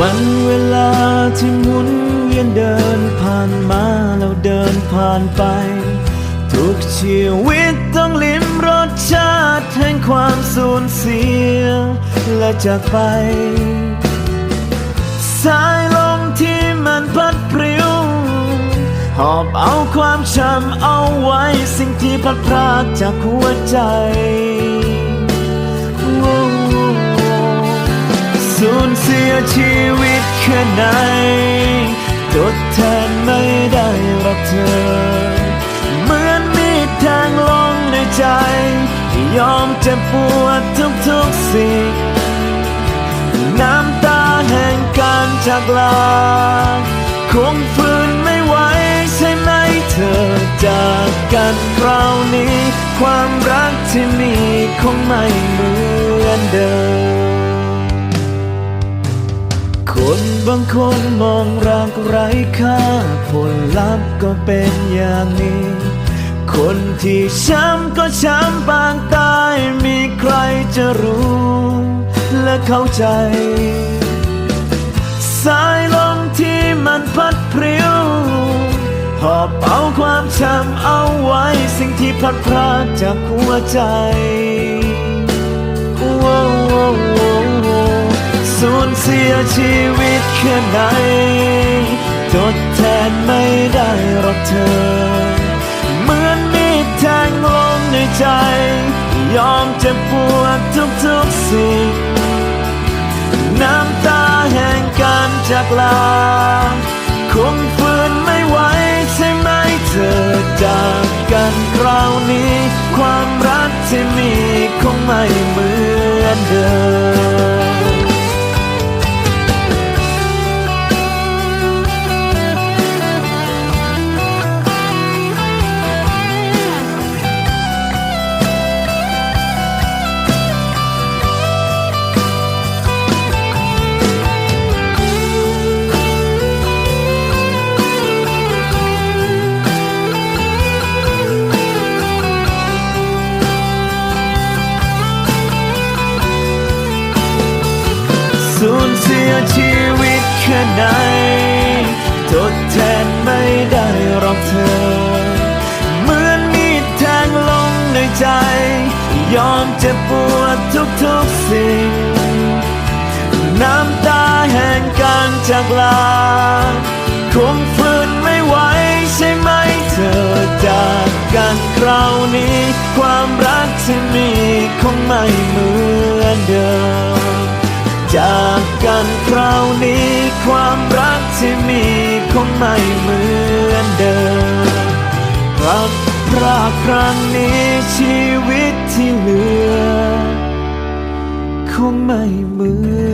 วันเวลาที่หมุนเวียนเดินผ่านมาแล้วเดินผ่านไป ทุกชีวิตต้องลิ้มรสชาติแห่งความสูญเสีย และจากไป สายลมที่มันพัดพริ้ว หอบเอาความช้ำเอาไว้สิ่งที่พัดพรากจากหัวใจสูญเสียชี ไหนทดแทนไม่ได้รอกเธอ เหมือนมีดแทงลงในใจ ยอมเจ็บปวดทุกๆสิ่งน้ำตาแห่งการจากลา คงฝืนไม่ไหวใช่ไหมเธอจากกันคราวนี้ ความรักที่มีคงไม่เหมือนเดิม คนบางคนมองรักไร้ค่า ผลลัพธ์ก็เป็นอย่างนี้ คนที่ช้ำก็ช้ำปางตายมีใครจะรู้และเข้าใจ สายลมที่มันพัดพริ้ว หอบเอาความช้ำเอาไว้สิ่งที่พัดพรากจากหัวใจ เสียชีวิตแค่ไหนทดแทนไม่ได้หรอกเธอ เหมือนมีดแทงลงในใจ ยอมเจ็บปวดทุกๆสิ่ง น้ำตาแห่งการจากลา คงฝืนไม่ไหวใช่ไหมเธอจากกันคราวนี้ ความรักที่มีคงไม่เหมือนเดิม สูญเสียชีวิตแค่ไหนทดแทนไม่ได้หรอกเธอ เหมือนมีดแทงลงในใจ ยอมเจ็บปวดทุกๆสิ่ง น้ำตาแห่งการจากลา คงฝืนไม่ไหวใช่ไหมเธอจากกันคราวนี้ ความรักที่มีคงไม่เหมือนาวนี้ความรักที่มีคงไม่เหมือนเดิมรักพรากครั้งนี้ชีวิตที่เหลือ คงไม่เหมือน